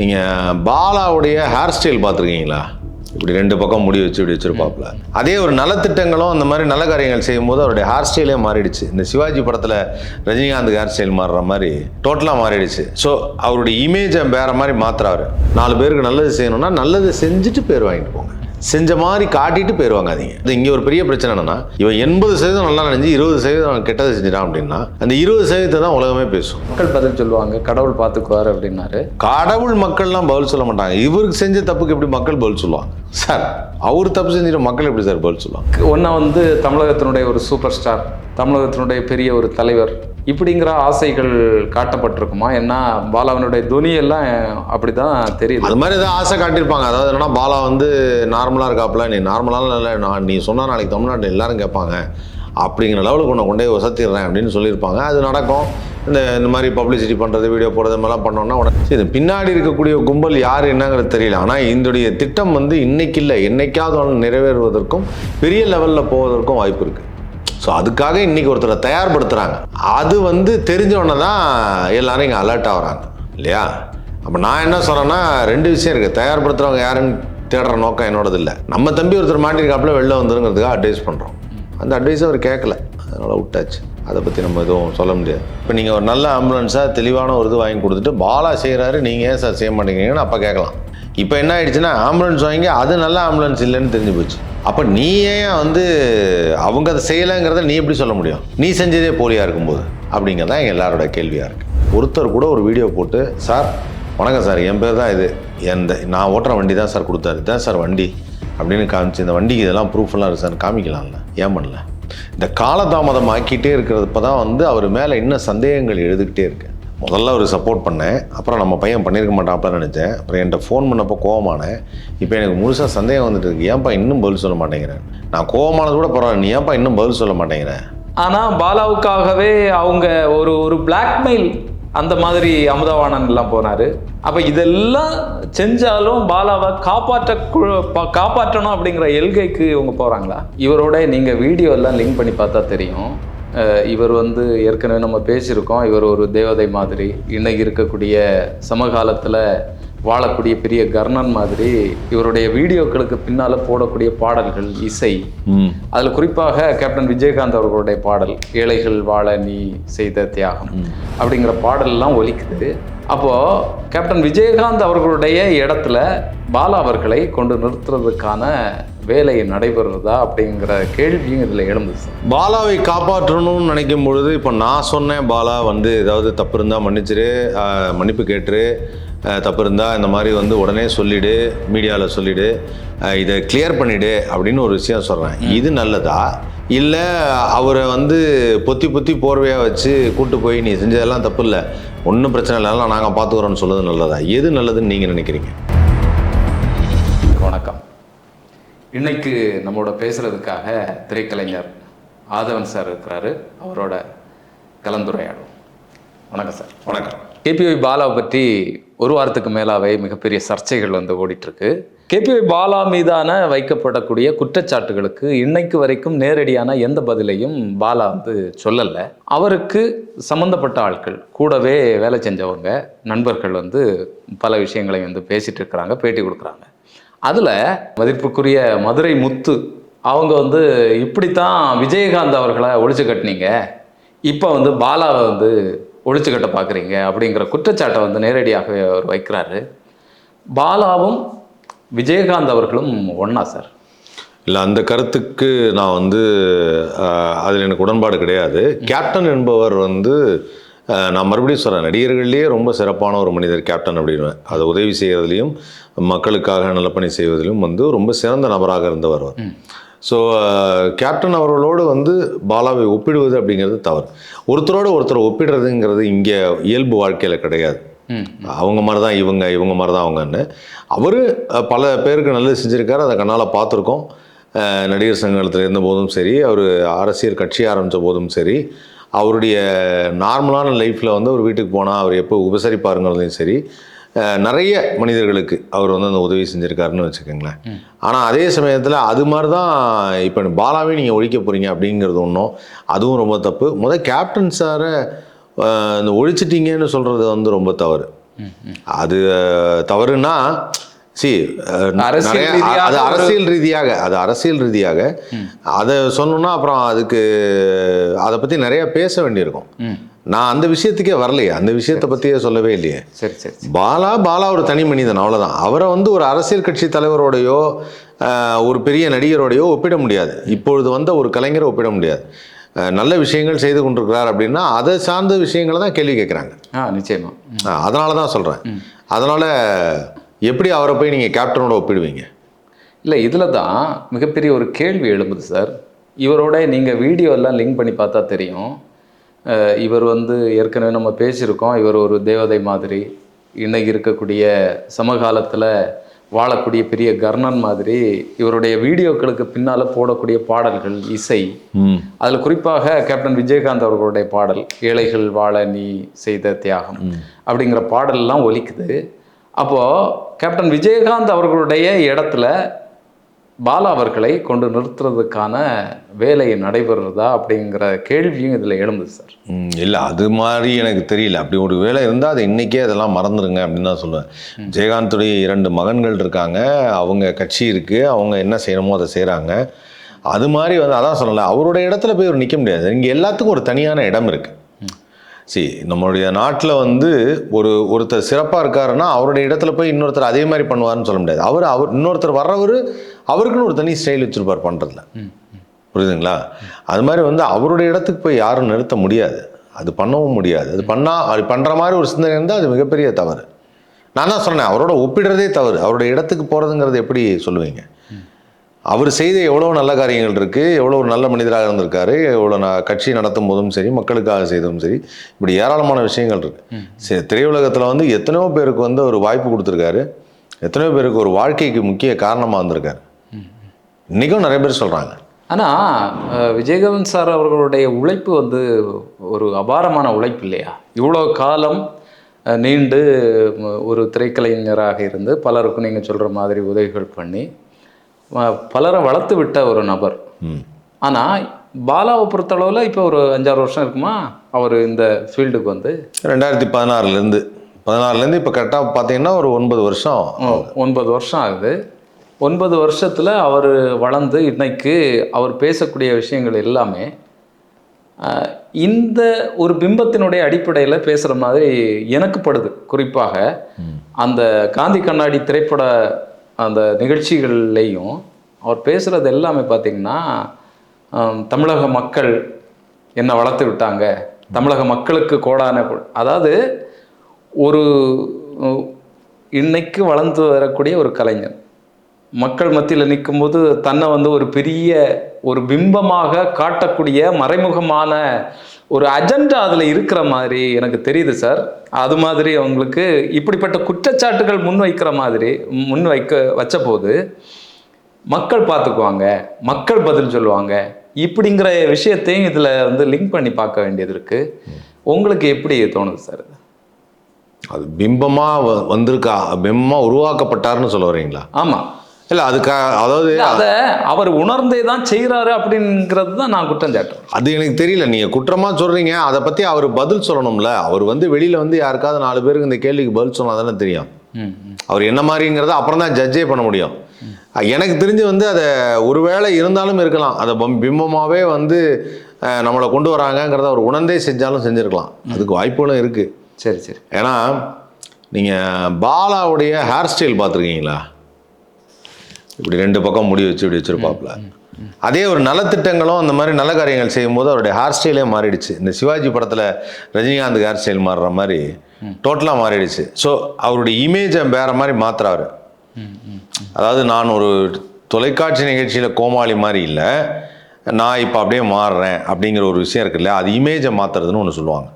நீங்கள் பாலாவுடைய hair style பார்த்துருக்கீங்களா? இப்படி ரெண்டு பக்கம் முடி வச்சு இப்படி வச்சிருப்பாப்புல. அதே ஒரு நலத்திட்டங்களும் அந்த மாதிரி நல்ல காரியங்கள் செய்யும்போது அவருடைய ஹேர் ஸ்டைலே மாறிடுச்சு. இந்த சிவாஜி படத்தில் ரஜினிகாந்த் ஹேர் ஸ்டைல் மாறுற மாதிரி டோட்டலாக மாறிடுச்சு. ஸோ அவருடைய இமேஜை வேற மாதிரி மாத்துறாரு. நாலு பேருக்கு நல்லது செய்யணும்னா நல்லது செஞ்சுட்டு பேர் வாங்கிட்டு போங்க. செஞ்ச மாதிரி காட்டிட்டு பேர் வாங்காதீங்க இது இங்கே ஒரு பெரிய பிரச்சனை என்னன்னா இவன் எண்பது சதவீதம் நல்லா நினைஞ்சு இருபது சதவீதம் கெட்டது செஞ்சிட்டான் அப்படின்னா அந்த இருபது சதவீதத்தை தான் உலகமே பேசும். மக்கள் பதில் சொல்லுவாங்க கடவுள் பார்த்துக்குவார் அப்படின்னாரு. கடவுள் மக்கள்லாம் பதில் சொல்ல மாட்டாங்க. இவருக்கு செஞ்ச தப்புக்கு எப்படி மக்கள் பதில் சொல்லுவாங்க? சார் அவர் தப்பு செஞ்சுட்டு மக்கள் எப்படி சார் பதில் சொல்லுவாங்க? ஒன்றா வந்து தமிழகத்தினுடைய ஒரு சூப்பர் ஸ்டார் தமிழகத்தினுடைய பெரிய ஒரு தலைவர் இப்படிங்கிற ஆசைகள் காட்டப்பட்டிருக்குமா? ஏன்னா பாலாவனுடைய துணி எல்லாம் அப்படிதான் தெரியுது. அது மாதிரி ஏதாவது ஆசை காட்டியிருப்பாங்க. அதாவது என்னன்னா பாலா வந்து நார்மலாக இருக்காப்புல நீ நார்மலாக இல்லை நான் நீ சொன்னால் நாளைக்கு தமிழ்நாட்டில் எல்லாரும் கேட்பாங்க. அப்படிங்கிற லெவலுக்கு உன்னை கொண்டே வசத்திடுறேன் அப்படின்னு சொல்லியிருப்பாங்க. அது நடக்கும். இந்த இந்த மாதிரி பப்ளிசிட்டி பண்ணுறது வீடியோ போடுறது மாதிரிலாம் பண்ணோன்னா உடனே சரி இது பின்னாடி இருக்கக்கூடிய கும்பல் யார் என்னங்கிறது தெரியல. ஆனால் இதனுடைய திட்டம் வந்து இன்னைக்கு இல்லை. என்னைக்காவது ஒன்று நிறைவேறுவதற்கும் பெரிய லெவலில் போவதற்கும் வாய்ப்பு இருக்குது ஸோ அதுக்காக இன்னைக்கு ஒருத்தரை தயார்படுத்துகிறாங்க அது வந்து தெரிஞ்சவொன்னே தான் எல்லாரும் இங்கே அலர்ட் ஆகுறாங்க இல்லையா? அப்போ நான் என்ன சொல்கிறேன்னா ரெண்டு விஷயம் இருக்குது தயார்படுத்துகிறவங்க யாருன்னு தேடுற நோக்கம் என்னோடது இல்லை நம்ம தம்பி ஒருத்தர் மாட்டிருக்காப்புல வெளில வந்துருங்கிறதுக்காக அட்வைஸ் பண்ணுறோம் அந்த அட்வைஸை அவர் கேட்கல. அதனால் விட்டாச்சு. அதை பற்றி நம்ம எதுவும் சொல்ல முடியாது. இப்போ நீங்கள் ஒரு நல்ல ஆம்புலன்ஸாக தெளிவான ஒரு இது வாங்கி கொடுத்துட்டு பாலா செய்கிறாரு நீங்கள் ஏன் சார் செய்ய மாட்டேங்கிறீங்கன்னு அப்போ கேட்கலாம். இப்போ என்ன ஆயிடுச்சுன்னா ஆம்புலன்ஸ் வாங்கி அது நல்ல ஆம்புலன்ஸ் இல்லைன்னு தெரிஞ்சு போச்சு. அப்போ நீ ஏன் வந்து அவங்க அதை செய்யலைங்கிறத நீ எப்படி சொல்ல முடியும்? நீ செஞ்சதே போலியாக இருக்கும்போது? அப்படிங்கிறதான் எங்கள் எல்லாரோட கேள்வியாக இருக்குது ஒருத்தர் கூட ஒரு வீடியோ போட்டு சார் வணக்கம் சார் என் பேர் தான் இது. எந்த நான் ஓட்டுற வண்டி தான் சார் கொடுத்தாரு. தான் சார் வண்டி. அப்படின்னு காமிச்சு இந்த வண்டிக்கு இதெல்லாம் ப்ரூஃப்லாம் இருக்குது சார். காமிக்கலாம்ல. ஏன் பண்ணல? இந்த காலதாமதம் ஆக்கிட்டே இருக்கிறப்ப தான் வந்து அவர் மேலே இன்னும் சந்தேகங்கள் எழுதுகிட்டே இருக்கு. முதல்ல ஒரு சப்போர்ட் பண்ணேன் அப்புறம் நம்ம பையன் பண்ணியிருக்க மாட்டாப்ல நினச்சேன். அப்புறம் என்கிட்ட ஃபோன் பண்ணப்போ கோவமானேன் இப்போ எனக்கு முழுசாக சந்தேகம் வந்துட்டு இருக்கு. ஏன்ப்பா இன்னும் பதில் சொல்ல மாட்டேங்கிறேன் நான் கோவமானது கூட பரவாயில்ல நீ ஏன்ப்பா இன்னும் பதில் சொல்ல மாட்டேங்கிறேன் ஆனால் பாலாவுக்காகவே அவங்க ஒரு ஒரு பிளாக்மெயில் அந்த மாதிரி அமுதவாணன் போனார். அப்போ இதெல்லாம் செஞ்சாலும் பாலாவை காப்பாற்ற பா- காப்பாற்றணும் அப்படிங்கிற எல்கைக்கு இவங்க போகிறாங்களா இவரோட நீங்கள் வீடியோ எல்லாம் லிங்க் பண்ணி பார்த்தா தெரியும். இவர் வந்து ஏற்கனவே நம்ம பேசியிருக்கோம். இவர் ஒரு தேவதை மாதிரி இன்னைக்கு இருக்கக்கூடிய சமகாலத்துல வாழக்கூடிய பெரிய கர்ணன் மாதிரி இவருடைய வீடியோக்களுக்கு பின்னால போடக்கூடிய பாடல்கள் இசை. அதில் குறிப்பாக கேப்டன் விஜயகாந்த் அவர்களுடைய பாடல் ஏழைகள் வாழ நீ செய்த தியாகம் அப்படிங்கிற பாடல்லாம் ஒலிக்குது. அப்போ கேப்டன் விஜயகாந்த் அவர்களுடைய இடத்துல பாலா அவர்களை கொண்டு நிறுத்துறதுக்கான வேலை நடைபெறுறதா அப்படிங்கிற கேள்வியும் இதில் எழுந்துச்சு பாலாவை காப்பாற்றணும்னு நினைக்கும் பொழுது இப்போ நான் சொன்னேன் பாலா வந்து ஏதாவது தப்பு இருந்தால் மன்னிச்சிரு மன்னிப்பு கேட்டுரு தப்பு இருந்தால் இந்த மாதிரி வந்து உடனே சொல்லிடு மீடியாவில் சொல்லிடு ஆஹ் இதை கிளியர் பண்ணிடு அப்படின்னு ஒரு விஷயம் சொல்கிறேன் இது நல்லதா? இல்லை அவரை வந்து பொத்தி பொத்தி போர்வையாக வச்சு கூட்டு போய் நீ செஞ்சதெல்லாம் தப்பு இல்லை ஒன்றும் பிரச்சனை இல்லை நாங்கள் பார்த்துக்குறோன்னு சொல்றது நல்லதா? எது நல்லதுன்னு நீங்கள் நினைக்கிறீங்க? இன்னைக்கு நம்மளோட பேசுறதுக்காக திரைக்கலைஞர் ஆதவன் சார் இருக்கிறாரு. அவரோட கலந்துரையாடுவோம் வணக்கம் சார். வணக்கம். கேபிஒய் பாலாவை பற்றி ஒரு வாரத்துக்கு மேலாவே மிகப்பெரிய சர்ச்சைகள் வந்து ஓடிட்டு இருக்கு கேபிஒய் பாலா மீதான வைக்கப்படக்கூடிய குற்றச்சாட்டுகளுக்கு இன்னைக்கு வரைக்கும் நேரடியான எந்த பதிலையும் பாலா வந்து சொல்லலை. அவருக்கு சம்பந்தப்பட்ட ஆட்கள் கூடவே வேலை செஞ்சவங்க நண்பர்கள் வந்து பல விஷயங்களை வந்து பேசிட்டு இருக்கிறாங்க பேட்டி கொடுக்குறாங்க. அதில் மதிப்புக்குரிய மதுரை முத்து அவங்க வந்து இப்படித்தான் விஜயகாந்த் அவர்களை ஒழிச்சு கட்டினீங்க. இப்போ வந்து பாலாவை வந்து ஒழிச்சு கட்ட பார்க்குறீங்க அப்படிங்கிற குற்றச்சாட்டை வந்து நேரடியாகவே அவர் வைக்கிறாரு. பாலாவும் விஜயகாந்த் அவர்களும் ஒன்றா சார்? இல்லை அந்த கருத்துக்கு நான் வந்து அதில் எனக்கு உடன்பாடு கிடையாது. கேப்டன் என்பவர் வந்து நான் மறுபடியும் சொல்கிறேன் நடிகர்கள்லேயே ரொம்ப சிறப்பான ஒரு மனிதர் கேப்டன் அப்படின்னுவேன். அதை உதவி செய்கிறதுலையும் மக்களுக்காக நலப்பணி செய்வதிலும் வந்து ரொம்ப சிறந்த நபராக இருந்தவர் அவர். ஸோ கேப்டன் அவர்களோடு வந்து பாலாவை ஒப்பிடுவது அப்படிங்கிறது தவறு. ஒருத்தரோடு ஒருத்தர் ஒப்பிடுறதுங்கிறது இங்கே இயல்பு வாழ்க்கையில் கிடையாது. அவங்க மாதிரி தான் இவங்க இவங்க மாதிரி தான் அவங்கன்னு. அவர் பல பேருக்கு நல்லது செஞ்சுருக்காரு அதை கண்ணால் பார்த்துருக்கோம். நடிகர் சங்கத்தில் இருந்த போதும் சரி அவர் அரசியல் கட்சி ஆரம்பித்த போதும் சரி அவருடைய நார்மலான லைஃப்பில் வந்து ஒரு வீட்டுக்கு போனால் அவர் எப்போ உபசரிப்பாருங்கிறதையும் சரி நிறைய மனிதர்களுக்கு அவர் வந்து அந்த உதவி செஞ்சுருக்காருன்னு வச்சுக்கோங்களேன். ஆனால் அதே சமயத்தில் அது மாதிரி தான் இப்போ பாலாவே நீங்கள் ஒழிக்க போகிறீங்க அப்படிங்கிறது ஒன்றும் அதுவும் ரொம்ப தப்பு. முதல் கேப்டன் சாரை இந்த ஒழிச்சிட்டீங்கன்னு சொல்கிறது வந்து ரொம்ப தவறு. அது அஹ், தவறுனா சி அது அரசியல் ரீதியாக அது அரசியல் ரீதியாக அதை சொல்லணும்னா அப்புறம் அதுக்கு அதை பற்றி நிறைய பேச வேண்டியிருக்கும். நான் அந்த விஷயத்துக்கே வரலையே. அந்த விஷயத்தை பற்றியே சொல்லவே இல்லையே. சரி சரி. பாலா பாலா ஒரு தனி மனிதன் அவ்வளோதான் அவரை வந்து ஒரு அரசியல் கட்சி தலைவரோடையோ ஒரு பெரிய நடிகரோடையோ ஒப்பிட முடியாது. இப்பொழுது வந்த ஒரு கலைஞரை ஒப்பிட முடியாது. நல்ல விஷயங்கள் செய்து கொண்டிருக்கிறார் அப்படின்னா அதை சார்ந்த விஷயங்களை தான் கேள்வி கேட்குறாங்க. ஆ. அதனால தான் சொல்கிறேன் அதனால் எப்படி அவரை போய் நீங்கள் கேப்டனோட ஒப்பிடுவீங்க? இல்லை இதில் தான் மிகப்பெரிய ஒரு கேள்வி எழும்புது சார். இவரோட நீங்கள் வீடியோ எல்லாம் லிங்க் பண்ணி பார்த்தா தெரியும். இவர் வந்து ஏற்கனவே நம்ம பேசியிருக்கோம். இவர் ஒரு தேவதை மாதிரி இன்னைக்கு இருக்கக்கூடிய சமகாலத்தில் வாழக்கூடிய பெரிய கர்ணன் மாதிரி இவருடைய வீடியோக்களுக்கு பின்னால் போடக்கூடிய பாடல்கள் இசை. அதில் குறிப்பாக கேப்டன் விஜயகாந்த் அவர்களுடைய பாடல் ஏழைகள் வாழ நீ செய்த தியாகம் அப்படிங்கிற பாடல்லாம் ஒலிக்குது. அப்போது கேப்டன் விஜயகாந்த் அவர்களுடைய இடத்துல பாலா அவர்களை கொண்டு நிறுத்துறதுக்கான வேலை நடைபெறுறதா அப்படிங்கிற கேள்வியும் இதில் எழும்புது சார். இல்லை அது மாதிரி எனக்கு தெரியல. அப்படி ஒரு வேலை இருந்தால் அதை இன்றைக்கே அதெல்லாம் மறந்துடுங்க அப்படின்னு தான் சொல்லுவேன். ஜெயகாந்துடைய இரண்டு மகன்கள் இருக்காங்க. அவங்க கட்சி இருக்குது அவங்க என்ன செய்யணுமோ அதை செய்கிறாங்க அது மாதிரி வந்து அதான் சொல்லலை அவருடைய இடத்துல போய் ஒரு நிற்க முடியாது. இங்கே எல்லாத்துக்கும் ஒரு தனியான இடம் இருக்குது சி நம்மளுடைய நாட்டில் வந்து ஒரு ஒருத்தர் சிறப்பாக இருக்காருன்னா அவருடைய இடத்துல போய் இன்னொருத்தர் அதே மாதிரி பண்ணுவாருன்னு சொல்ல முடியாது. அவர் அவர் இன்னொருத்தர் வர்றவர் அவருக்குன்னு ஒரு தனி ஸ்டைல் வச்சுருப்பார் பண்ணுறதுல புரியுதுங்களா? அது மாதிரி வந்து அவருடைய இடத்துக்கு போய் யாரும் நிறுத்த முடியாது. அது பண்ணவும் முடியாது. அது பண்ணால் அது பண்ணுற மாதிரி ஒரு சிந்தனை இருந்தால் அது மிகப்பெரிய தவறு. நான் தான் சொன்னேன் அவரோட ஒப்பிடுறதே தவறு. அவருடைய இடத்துக்கு போகிறதுங்கிறது எப்படி சொல்லுவீங்க? அவர் செய்த எவ்வளோ நல்ல காரியங்கள் இருக்குது எவ்வளோ ஒரு நல்ல மனிதராக இருந்திருக்காரு எவ்வளோ ந கட்சி நடத்தும் போதும் சரி மக்களுக்காக செய்ததும் சரி இப்படி ஏராளமான விஷயங்கள் இருக்குது சரி திரையுலகத்தில் வந்து எத்தனையோ பேருக்கு வந்து ஒரு வாய்ப்பு கொடுத்துருக்காரு. எத்தனையோ பேருக்கு ஒரு வாழ்க்கைக்கு முக்கிய காரணமாக இருந்திருக்காரு இன்றைக்கும் நிறைய பேர் சொல்கிறாங்க ஆனால் விஜயகாந்த் சார் அவர்களுடைய உழைப்பு வந்து ஒரு அபாரமான உழைப்பு இல்லையா? இவ்வளோ காலம் நீண்டு ஒரு திரைக்கலைஞராக இருந்து பலருக்கும் நீங்கள் சொல்கிற மாதிரி உதவிகள் பண்ணி பலரை வளர்த்து விட்ட ஒரு நபர். ஆனால் பாலாவை பொறுத்தளவில் இப்போ ஒரு அஞ்சாறு வருஷம் இருக்குமா? அவர் இந்த ஃபீல்டுக்கு வந்து. ரெண்டாயிரத்தி பதினாறுலேருந்து பதினாறுலேருந்து இப்போ கரெக்டாக பார்த்தீங்கன்னா ஒரு ஒன்பது வருஷம் ஒன்பது வருஷம் ஆகுது. ஒன்பது வருஷத்தில் அவர் வளர்ந்து இன்னைக்கு அவர் பேசக்கூடிய விஷயங்கள் எல்லாமே இந்த ஒரு பிம்பத்தினுடைய அடிப்படையில் பேசுகிற மாதிரி எனக்கு படுது. குறிப்பாக அந்த காந்தி கண்ணாடி திரைப்பட அந்த நிகழ்ச்சிகள்லேயும் அவர் பேசுகிறது எல்லாமே பார்த்திங்கன்னா தமிழக மக்கள் என்னை வளர்த்து விட்டாங்க. தமிழக மக்களுக்கு கோடான அதாவது ஒரு இன்னைக்கு வளர்ந்து வரக்கூடிய ஒரு கலைஞர் மக்கள் மத்தியில் நிற்கும்போது தன்னை வந்து ஒரு பெரிய ஒரு பிம்பமாக காட்டக்கூடிய மறைமுகமான ஒரு அஜெண்டா அதில் இருக்கிற மாதிரி எனக்கு தெரியுது சார். அது மாதிரி அவங்களுக்கு இப்படிப்பட்ட குற்றச்சாட்டுகள் முன்வைக்கிற மாதிரி முன்வைக்க வச்ச போது மக்கள் பார்த்துக்குவாங்க மக்கள் பதில் சொல்லுவாங்க. இப்படிங்கிற விஷயத்தையும் இதில் வந்து லிங்க் பண்ணி பார்க்க வேண்டியது இருக்குது உங்களுக்கு எப்படி தோணுது சார் அது பிம்பமாக வ வந்திருக்கா பிம்பமாக உருவாக்கப்பட்டாருன்னு சொல்ல வரீங்களா? ஆமாம் இல்லை அதுக்கா அதாவது அதை அவர் உணர்ந்தே தான் செய்கிறாரு அப்படிங்கிறது தான் நான் குற்றம் சாட்டுறேன். அது எனக்கு தெரியல. நீங்கள் குற்றமாக சொல்கிறீங்க அதை பற்றி அவர் பதில் சொல்லணும்ல. அவர் வந்து வெளியில் வந்து யாருக்காவது நாலு பேருக்கு இந்த கேள்விக்கு பதில் சொன்னால் தானே தெரியும். அவர் என்ன மாதிரிங்கிறத அப்புறம் தான் ஜட்ஜே பண்ண முடியும். எனக்கு தெரிஞ்சு வந்து அதை ஒருவேளை இருந்தாலும் இருக்கலாம். அதை பம் பிம்பமாகவே வந்து நம்மளை கொண்டு வராங்கங்கிறத அவர் உணர்ந்தே செஞ்சாலும் செஞ்சுருக்கலாம். அதுக்கு வாய்ப்புகளும் இருக்குது சரி சரி. ஏன்னா நீங்கள் பாலாவுடைய ஹேர் ஸ்டைல் பார்த்துருக்கீங்களா? இப்படி ரெண்டு பக்கம் முடி வச்சு இப்படி வச்சிருப்பாப்புல. அதே ஒரு நலத்திட்டங்களும் அந்த மாதிரி நல்ல காரியங்கள் செய்யும்போது அவருடைய ஹேர் ஸ்டைலே மாறிடுச்சு. இந்த சிவாஜி படத்தில் ரஜினிகாந்த் ஹேர் ஸ்டைல் மாறுற மாதிரி டோட்டலாக மாறிடுச்சு. ஸோ அவருடைய இமேஜை வேற மாதிரி மாத்துறாரு. ம் ம் அதாவது நான் ஒரு தொலைக்காட்சி நிகழ்ச்சியில் கோமாளி மாதிரி இல்லை. நான் இப்போ அப்படியே மாறுறேன் அப்படிங்கிற ஒரு விஷயம் இருக்குல்ல அது இமேஜை மாத்துறதுன்னு ஒன்று சொல்லுவாங்க.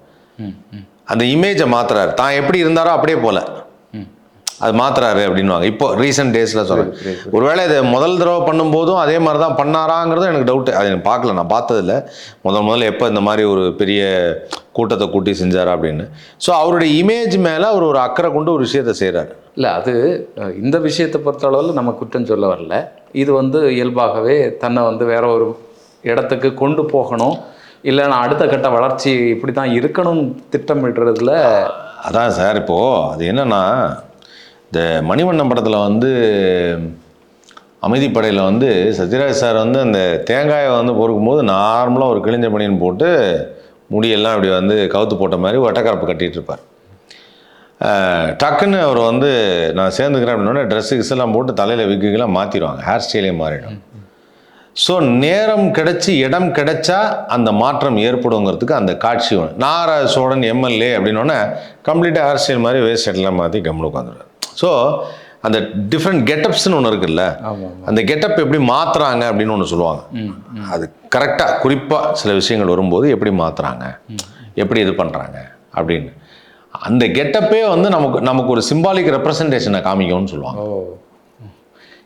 அந்த இமேஜை மாத்துறாரு. தான் எப்படி இருந்தாரோ அப்படியே போல. ம் அது மாத்துறாரு அப்படின்னுவாங்க. இப்போ ரீசெண்ட் டேஸில் சொல்கிறேன் ஒருவேளை இதை முதல் தடவை பண்ணும்போதும் அதே மாதிரி தான் பண்ணாராங்கிறதும் எனக்கு டவுட்டு அது எனக்கு பார்க்கல நான் பார்த்ததில்ல. முதல் முதல்ல எப்போ இந்த மாதிரி ஒரு பெரிய கூட்டத்தை கூட்டி செஞ்சாரா அப்படின்னு. ஸோ அவருடைய இமேஜ் மேலே அவர் ஒரு அக்கறை கொண்டு ஒரு விஷயத்தை செய்கிறாரு இல்லை அது இந்த விஷயத்தை பொறுத்தளவில் நம்ம குற்றம் சொல்ல வரல. இது வந்து இயல்பாகவே தன்னை வந்து வேற ஒரு இடத்துக்கு கொண்டு போகணும். இல்லை நான் அடுத்த கட்ட வளர்ச்சி இப்படி தான் இருக்கணும் திட்டமிடுறதுல அதான் சார் இப்போது அது என்னன்னா இந்த மணிவண்ணன் படத்தில் வந்து அமைதிப்படையில் வந்து சத்யராஜ் சார் வந்து அந்த தேங்காயை வந்து பொறுக்கும்போது நார்மலாக ஒரு கிழிஞ்ச பணியன் போட்டு முடியெல்லாம் அப்படி வந்து கவுத்து போட்ட மாதிரி வட்டக்கரப்பு கட்டிகிட்டு இருப்பார். டக்குன்னு அவர் வந்து நான் சேர்ந்துக்கிறேன் அப்படின்னோடனே ட்ரெஸ்ஸு கிஸ் எல்லாம் போட்டு தலையில் விக்குக்கெல்லாம் மாற்றிடுவாங்க ஹேர் ஸ்டைலே மாறிடும். ஸோ நேரம் கிடைச்சி இடம் கிடைச்சா அந்த மாற்றம் ஏற்படுங்கிறதுக்கு அந்த காட்சி ஒன்று சோழன் எம்எல்ஏ அப்படின்னோடனே கம்ப்ளீட்டாக ஹேர் ஸ்டைல் மாதிரி வேஸ்ட் செட்டெல்லாம் மாற்றி கம்முன்னு உட்காந்துருவார் ஸோ அந்த டிஃப்ரெண்ட் கெட்டப்ஸ்னு ஒன்று இருக்குல்ல? அந்த கெட்டப் எப்படி மாற்றுறாங்க அப்படின்னு ஒன்று சொல்லுவாங்க. அது கரெக்டாக குறிப்பாக சில விஷயங்கள் வரும்போது எப்படி மாற்றுறாங்க எப்படி இது பண்ணுறாங்க அப்படின்னு. அந்த கெட்டப்பே வந்து நமக்கு நமக்கு ஒரு சிம்பாலிக் ரெப்ரசன்டேஷனை காமிக்கும்னு சொல்லுவாங்க.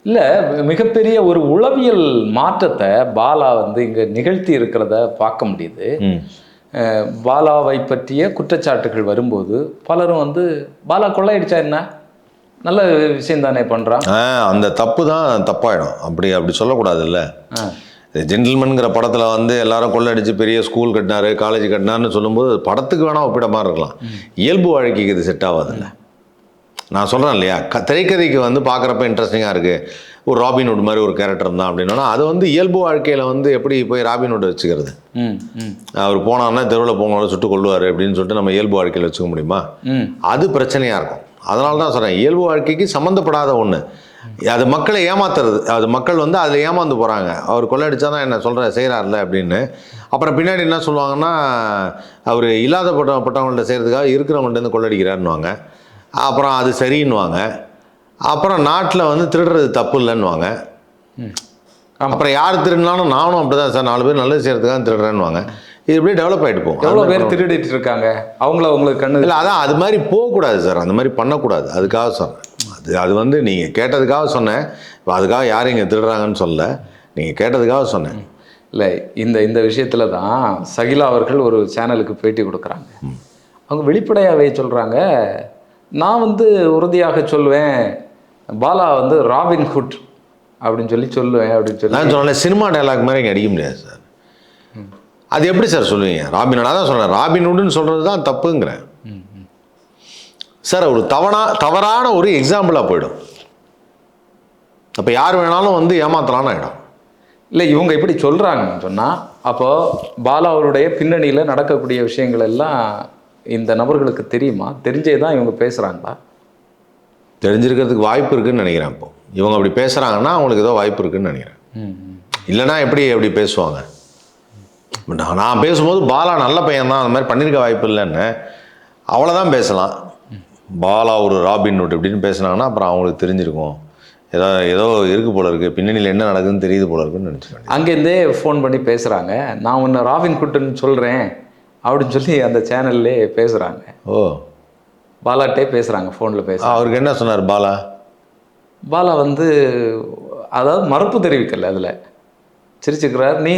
இல்லை மிகப்பெரிய ஒரு உளவியல் மாற்றத்தை பாலா வந்து இங்கே நிகழ்த்தி இருக்கிறத பார்க்க முடியுது. பாலாவை பற்றிய குற்றச்சாட்டுகள் வரும்போது பலரும் வந்து பாலா கொள்ளையடிச்சா என்ன? நல்ல விஷயம் தானே பண்ணுறான் ஆ அந்த தப்பு தான் தப்பாயிடும். அப்படி அப்படி சொல்லக்கூடாதுல்ல. ஜென்டில்மேன்ங்கிற படத்தில் வந்து எல்லாரும் கொள்ளடிச்சு பெரிய ஸ்கூல் கட்டினாரு காலேஜ் கட்டினாருன்னு சொல்லும்போது படத்துக்கு வேணால் ஒப்பிட மாதிரி இருக்கலாம். இயல்பு வாழ்க்கைக்கு இது செட் ஆகாதுல்ல நான் சொல்கிறேன் இல்லையா? க திரைக்கதைக்கு வந்து பார்க்குறப்ப இன்ட்ரெஸ்டிங்காக இருக்குது ஒரு ராபின்வுட் மாதிரி ஒரு கேரக்டர் தான் அப்படின்னா அது வந்து இயல்பு வாழ்க்கையில் வந்து எப்படி போய் ராபின்வுட் வச்சுக்கிறது? அவர் போனான்னா தெருவில் போங்களோட சுட்டு கொள்ளுவார் அப்படின்னு சொல்லிட்டு நம்ம இயல்பு வாழ்க்கையில் வச்சுக்க முடியுமா? அது பிரச்சனையாக இருக்கும். அதனால தான் சொல்கிறேன் இயல்பு வாழ்க்கைக்கு சம்மந்தப்படாத ஒன்று அது மக்களை ஏமாத்துறது. அது மக்கள் வந்து அதில் ஏமாந்து போகிறாங்க அவர் கொள்ளடிச்சா தான் என்ன சொல்கிற செய்கிறார்ல அப்படின்னு. அப்புறம் பின்னாடி என்ன சொல்லுவாங்கன்னா அவர் இல்லாதப்பட்ட பட்டவங்கள்ட்ட செய்கிறதுக்காக இருக்கிறவங்கள்ட்ட கொள்ளடிக்கிறாருன்னுவாங்க அப்புறம் அது சரின்னுவாங்க. அப்புறம் நாட்டில் வந்து திருடுறது தப்பு இல்லைன்னுவாங்க. அப்புறம் யார் திருடினாலும் நானும் அப்படி தான் சார். நாலு பேர் நல்லது செய்கிறதுக்காக திருடுறேன்னுவாங்க. இது இப்படியே டெவலப் ஆகிட்டு போகும். எவ்வளோ பேர் திருடிட்டு இருக்காங்க அவங்கள உங்களுக்கு கண்ணு இல்லை அதான் அது மாதிரி போகக்கூடாது சார். அந்த மாதிரி பண்ணக்கூடாது. அதுக்காக சொன்னேன். அது அது வந்து நீங்கள் கேட்டதுக்காக சொன்னேன். இப்போ அதுக்காக யாரும் இங்கே திருடுறாங்கன்னு சொல்ல நீங்கள் கேட்டதுக்காக சொன்னேன். இல்லை இந்த இந்த விஷயத்துல தான் சகிலா அவர்கள் ஒரு சேனலுக்கு பேட்டி கொடுக்குறாங்க. அவங்க வெளிப்படையாகவே சொல்றாங்க நான் வந்து உறுதியாக சொல்லுவேன் பாலா வந்து ராபின் ஹுட் அப்படின்னு சொல்லி சொல்லுவேன் அப்படின்னு சொல்லி நான் சொன்னேன் சினிமா டைலாக் மாதிரி இங்கே அடிக்க முடியாது சார். அது எப்படி சார் சொல்லுவீங்க? ராபின் நான் தான் சொல்கிறேன் ராபின்வுட்னு சொல்கிறது தான் தப்புங்கிறேன். சார் ஒரு தவறா தவறான ஒரு எக்ஸாம்பிளாக போயிடும். அப்போ யார் வேணாலும் வந்து ஏமாத்தலான்னு ஆகிடும் இல்லை இவங்க இப்படி சொல்கிறாங்கன்னு சொன்னால் அப்போது பாலா அவருடைய பின்னணியில் நடக்கக்கூடிய விஷயங்கள் எல்லாம் இந்த நபர்களுக்கு தெரியுமா? தெரிஞ்சே தான் இவங்க பேசுகிறாங்களா தெரிஞ்சிருக்கிறதுக்கு வாய்ப்பு இருக்குன்னு நினைக்கிறேன் இப்போ. இவங்க அப்படி பேசுகிறாங்கன்னா அவங்களுக்கு ஏதோ வாய்ப்பு இருக்குன்னு நினைக்கிறேன். இல்லைன்னா எப்படி எப்படி பேசுவாங்க? நான் பேசும்போது பாலா நல்ல பையன் தான் அந்த மாதிரி பண்ணியிருக்க வாய்ப்பு இல்லைன்னு. அவ்வளோதான் பேசலாம். பாலா ஒரு ராபின் நோட் இப்படின்னு பேசுனாங்கன்னா அப்புறம் அவங்களுக்கு தெரிஞ்சிருக்கும். ஏதோ ஏதோ இருக்கு போல இருக்கு. பின்னணியில் என்ன நடக்குதுன்னு தெரியுது போல இருக்குன்னு நினச்சிக்கேன் அங்கேருந்தே ஃபோன் பண்ணி பேசுகிறாங்க நான் உன்னை ராபின் குட்டுன்னு சொல்கிறேன் அப்படின்னு சொல்லி அந்த சேனல்லே பேசுகிறாங்க ஓ. பாலாட்டே பேசுகிறாங்க ஃபோனில் பேச அவருக்கு என்ன சொன்னார் பாலா? பாலா வந்து அதாவது மறுப்பு தெரிவிக்கல அதில். சிரிச்சுக்கிறார். நீ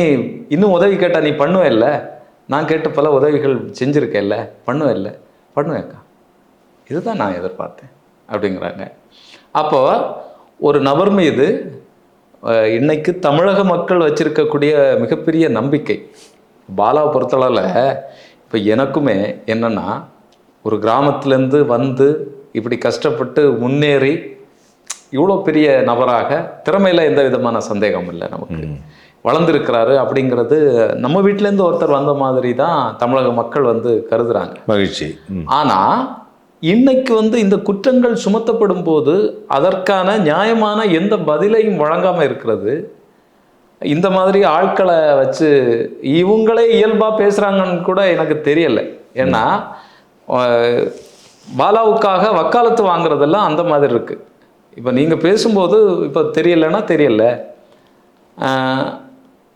இன்னும் உதவி கேட்டால் நீ பண்ணுவ இல்லை? நான் கேட்ட பல உதவிகள் செஞ்சுருக்கேல்ல பண்ணுவேன் இல்லை? பண்ணுவேக்கா இதுதான் நான் எதிர்பார்த்தேன். அப்படிங்கிறாங்க. அப்போ ஒரு நபர் மீது இன்னைக்கு தமிழக மக்கள் வச்சிருக்கக்கூடிய மிகப்பெரிய நம்பிக்கை பாலாவை பொறுத்தளவில் இப்போ எனக்குமே என்னென்னா ஒரு கிராமத்துலேருந்து வந்து இப்படி கஷ்டப்பட்டு முன்னேறி இவ்வளோ பெரிய நபராக திறமையில் எந்த விதமான சந்தேகம் இல்லை நமக்கு. வளர்ந்துருக்கிறாரு அப்படிங்கிறது நம்ம வீட்டிலேருந்து ஒருத்தர் வந்த மாதிரி தான் தமிழக மக்கள் வந்து கருதுறாங்க. மகிழ்ச்சி. ம். ஆனா இன்னைக்கு வந்து இந்த குற்றங்கள் சுமத்தப்படும் போது அதற்கான நியாயமான எந்த பதிலையும் வழங்காம இருக்கிறது. இந்த மாதிரி ஆட்களை வச்சு இவங்களே இயல்பா பேசுறாங்கன்னு கூட எனக்கு தெரியல. ஏன்னா பாலாவுக்காக வக்காலத்து வாங்குறதெல்லாம் அந்த மாதிரி இருக்கு. இப்போ நீங்க பேசும்போது இப்போ தெரியலன்னா தெரியல.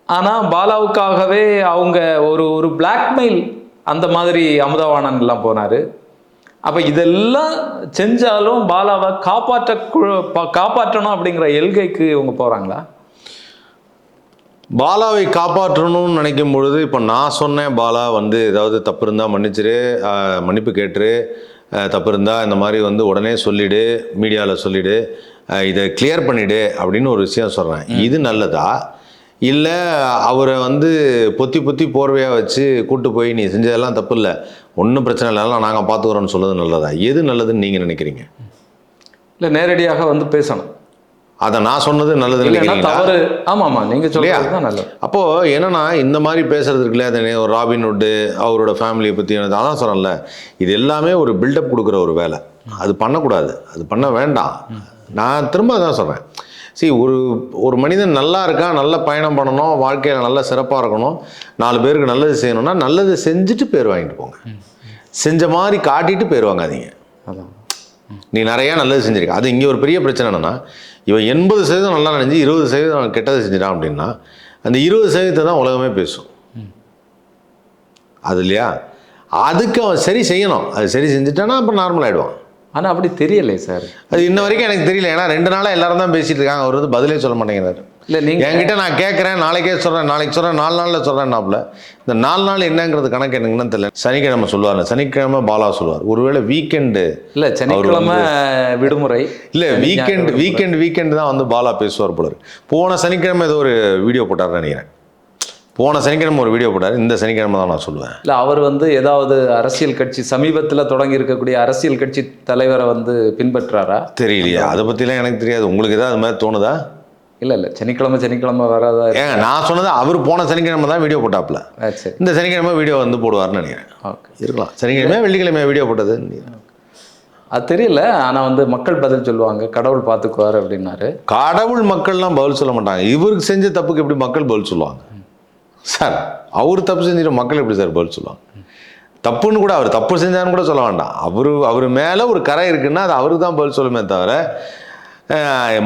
ஆஹ், ஆனா பாலாவுக்காகவே அவங்க ஒரு ஒரு பிளாக்மெயில் அந்த மாதிரி அமுதவாணன் எல்லாம் போனாரு. அப்ப இதெல்லாம் செஞ்சாலும் பாலாவை காப்பாற்ற காப்பாற்றணும் அப்படிங்கிற எல்கைக்கு இவங்க போறாங்களா? பாலாவை காப்பாற்றணும்னு நினைக்கும் பொழுது இப்போ நான் சொன்னேன் பாலா வந்து ஏதாவது தப்பு இருந்தால் மன்னிச்சிரு மன்னிப்பு கேட்டுரு தப்பு இருந்தால் இந்த மாதிரி வந்து உடனே சொல்லிடு மீடியாவில் சொல்லிடு ஆஹ் இதை கிளியர் பண்ணிடு அப்படின்னு ஒரு விஷயம் சொல்கிறேன் இது நல்லதா? இல்லை அவரை வந்து பொத்தி பொத்தி போர்வையாக வச்சு கூட்டு போய் நீ செஞ்சதெல்லாம் தப்பு இல்லை ஒன்றும் பிரச்சனை இல்லை. எல்லாம் நாங்கள் பார்த்துக்குறோன்னு சொல்றது நல்லதா? எது நல்லதுன்னு நீங்கள் நினைக்கிறீங்க? இல்லை நேரடியாக வந்து பேசணும். அதை நான் சொன்னது நினைக்கிறீங்களா? தவறு. ஆமா ஆமா நீங்க இல்லையா? சொல்றது தான் நல்லது. அப்போது என்னன்னா இந்த மாதிரி பேசுறது இருக்குல்ல அது ஒரு ராபின்வுட்டு அவரோட ஃபேமிலியை பற்றி அதான் சொல்கிறேன்ல இது எல்லாமே ஒரு பில்டப் கொடுக்குற ஒரு வேலை. அது பண்ணக்கூடாது. அது பண்ண வேண்டாம். நான் திரும்ப அதான் சொல்கிறேன் see ஒரு ஒரு மனிதன் நல்லா இருக்கான் நல்ல பயணம் பண்ணணும் வாழ்க்கையில் நல்ல சிறப்பாக இருக்கணும் நாலு பேருக்கு நல்லது செய்யணும்னா நல்லது செஞ்சுட்டு பேர் வாங்கிட்டு போங்க. செஞ்ச மாதிரி காட்டிட்டு பேர் வாங்காதீங்க. அதான். நீ நிறையா நல்லது செஞ்சிருக்க. அது இங்கே ஒரு பெரிய பிரச்சனை என்னன்னா இவன் எண்பது சதவீதம் நல்லா நினைஞ்சு இருபது சதவீதம் கெட்டது செஞ்சிட்டான் அப்படின்னா அந்த இருபது சதவீதத்தை தான் உலகமே பேசும். அது இல்லையா? அதுக்கு அவன் சரி செய்யணும். அது சரி செஞ்சுட்டானா அப்புறம் நார்மல் ஆயிடுவான். ஆனா அப்படி தெரியலையே சார். அது இன்ன வரைக்கும் எனக்கு தெரியல. ஏன்னா ரெண்டு நாளாக எல்லாரும் தான் பேசிட்டு இருக்காங்க. அவர் வந்து பதிலே சொல்ல மாட்டேங்கிறாரு. இல்ல நீங்க என்கிட்ட நான் கேட்குறேன் நாளைக்கே சொல்கிறேன் நாளைக்கு சொல்கிறேன் நாலு நாளில் சொல்கிறேன்னாப்புல இந்த நாலு நாள் என்னங்கிறது கணக்கு எனக்கு தெரியல. சனிக்கிழமை சொல்லுவார் சனிக்கிழமை பாலா சொல்லுவார். ஒருவேளை வீக்கெண்டு இல்ல சனிக்கிழமை விடுமுறை. இல்லை வீக்கெண்ட் வீக்கெண்ட் வீக்கெண்ட் தான் வந்து பாலா பேசுவார் போல. போன சனிக்கிழமை ஏதோ ஒரு வீடியோ போட்டார்னு நினைக்கிறேன். போன சனிக்கிழமை ஒரு வீடியோ போட்டார் இந்த சனிக்கிழமை தான் நான் சொல்லுவேன். இல்ல அவர் வந்து ஏதாவது அரசியல் கட்சி சமீபத்துல தொடங்கி இருக்கக்கூடிய அரசியல் கட்சி தலைவரை வந்து பின்பற்றாரா? தெரியலையா அதை பற்றிலாம் எனக்கு தெரியாது. உங்களுக்கு ஏதாவது அது மாதிரி தோணுதா? இல்ல இல்ல சனிக்கிழமை சனிக்கிழமை வராதா? ஏங்க நான் சொன்னது அவர் போன சனிக்கிழமை தான் வீடியோ போட்டாப்ல ஆ, சரி. இந்த சனிக்கிழமை வீடியோ வந்து போடுவார்னு நினைக்கிறேன். ஓகே. இருக்கலாம். சனிக்கிழமை வெள்ளிக்கிழமை வீடியோ போட்டது? அது தெரியல ஆனா வந்து மக்கள் பதில் சொல்லுவாங்க கடவுள் பார்த்துக்குவார் அப்படின்னாரு. கடவுள் மக்கள்லாம் பதில் சொல்ல மாட்டாங்க. இவருக்கு செஞ்ச தப்புக்கு எப்படி மக்கள் பதில் சொல்லுவாங்க? சார் அவர் தப்பு செஞ்சுட்டு மக்கள் எப்படி சார் பதில் சொல்லுவாங்க? தப்புன்னு கூட அவர் தப்பு செஞ்சாருன்னு கூட சொல்ல வேண்டாம். அவர் அவர் மேலே ஒரு கரை இருக்குன்னா அது அவருக்கு தான் பதில் சொல்லுமே தவிர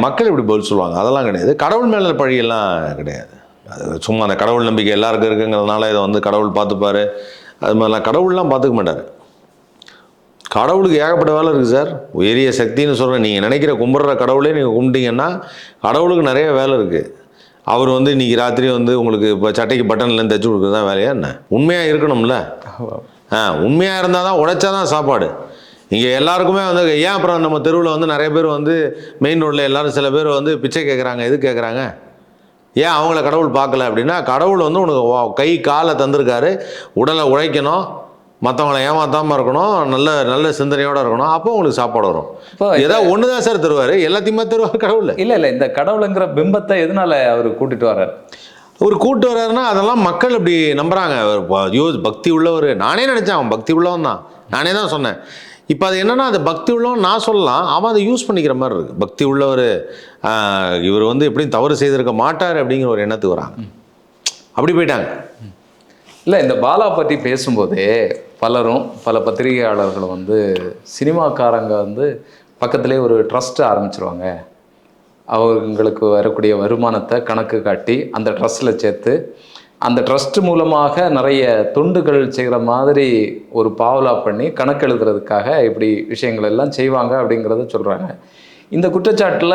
மக்கள் இப்படி பதில் சொல்லுவாங்க? அதெல்லாம் கிடையாது. கடவுள் மேலே பழியெல்லாம் கிடையாது. அது சும்மா அந்த கடவுள் நம்பிக்கை எல்லாருக்கும் இருக்குங்கிறதுனால இதை வந்து கடவுள் பார்த்துப்பார். அது மாதிரிலாம் கடவுள்லாம் பார்த்துக்க மாட்டார். கடவுளுக்கு ஏகப்பட்ட வேலை இருக்குது சார். உயரிய சக்தின்னு சொல்கிறேன் நீங்கள் நினைக்கிற கும்பிட்ற கடவுளே நீங்கள் கும்பிட்டீங்கன்னா கடவுளுக்கு நிறைய வேலை இருக்குது அவர் வந்து இன்னைக்கு ராத்திரி வந்து உங்களுக்கு இப்போ சட்டைக்கு பட்டன்லாம் தைச்சி கொடுக்குறது தான் வேலையா என்ன? உண்மையாக இருக்கணும்ல? ஆ உண்மையாக இருந்தால் தான் உழைச்சா தான் சாப்பாடு. இங்கே எல்லாருக்குமே வந்து ஏன் அப்புறம் நம்ம தெருவில் வந்து நிறைய பேர் வந்து மெயின் ரோட்டில் எல்லாரும் சில பேர் வந்து பிச்சை கேட்குறாங்க எது கேட்குறாங்க ஏன் அவங்கள கடவுள் பார்க்கல அப்படின்னா கடவுள் வந்து உனக்கு கை காலை தந்திருக்காரு. உடலை உழைக்கணும் மற்றவங்கள ஏமாத்தாமல் இருக்கணும் நல்ல நல்ல சிந்தனையோடு இருக்கணும். அப்போ உங்களுக்கு சாப்பாடு வரும். ஏதாவது ஒன்று தான் சார் தருவார். எல்லாத்தையுமே தருவார் கடவுள் இல்ல. இல்ல இந்த கடவுளுங்கிற பிம்பத்தை எதனால அவர் கூட்டிட்டு வர்றாரு? ஒரு கூட்டு வர்றாருன்னா அதெல்லாம் மக்கள் இப்படி நம்புறாங்க. அவர் ப- ஐயோ பக்தி உள்ளவர். நானே நினச்சேன் அவன் பக்தி உள்ளவன் தான். நானே தான் சொன்னேன். இப்போ அது என்னன்னா அது பக்தி உள்ளவன் நான் சொல்லலாம். அவன் அதை யூஸ் பண்ணிக்கிற மாதிரி இருக்கு. பக்தி உள்ளவர் இவர் வந்து எப்படியும் தவறு செய்திருக்க மாட்டார் அப்படிங்கிற ஒரு எண்ணத்துக்கு வராங்க. அப்படி போயிட்டாங்க. இல்ல இந்த பாலா பற்றி பேசும்போதே பலரும் பல பத்திரிகையாளர்களும் வந்து சினிமாக்காரங்க வந்து பக்கத்திலே ஒரு ட்ரஸ்ட்டு ஆரம்பிச்சிருவாங்க. அவங்களுக்கு வரக்கூடிய வருமானத்தை கணக்கு காட்டி அந்த ட்ரஸ்ட்டில் சேர்த்து அந்த ட்ரஸ்ட் மூலமாக நிறைய தொண்டுகள் செய்கிற மாதிரி ஒரு பாவலா பண்ணி கணக்கு எழுதுறதுக்காக இப்படி விஷயங்கள் எல்லாம் செய்வாங்க அப்படிங்கிறத சொல்கிறாங்க இந்த குற்றச்சாட்டில்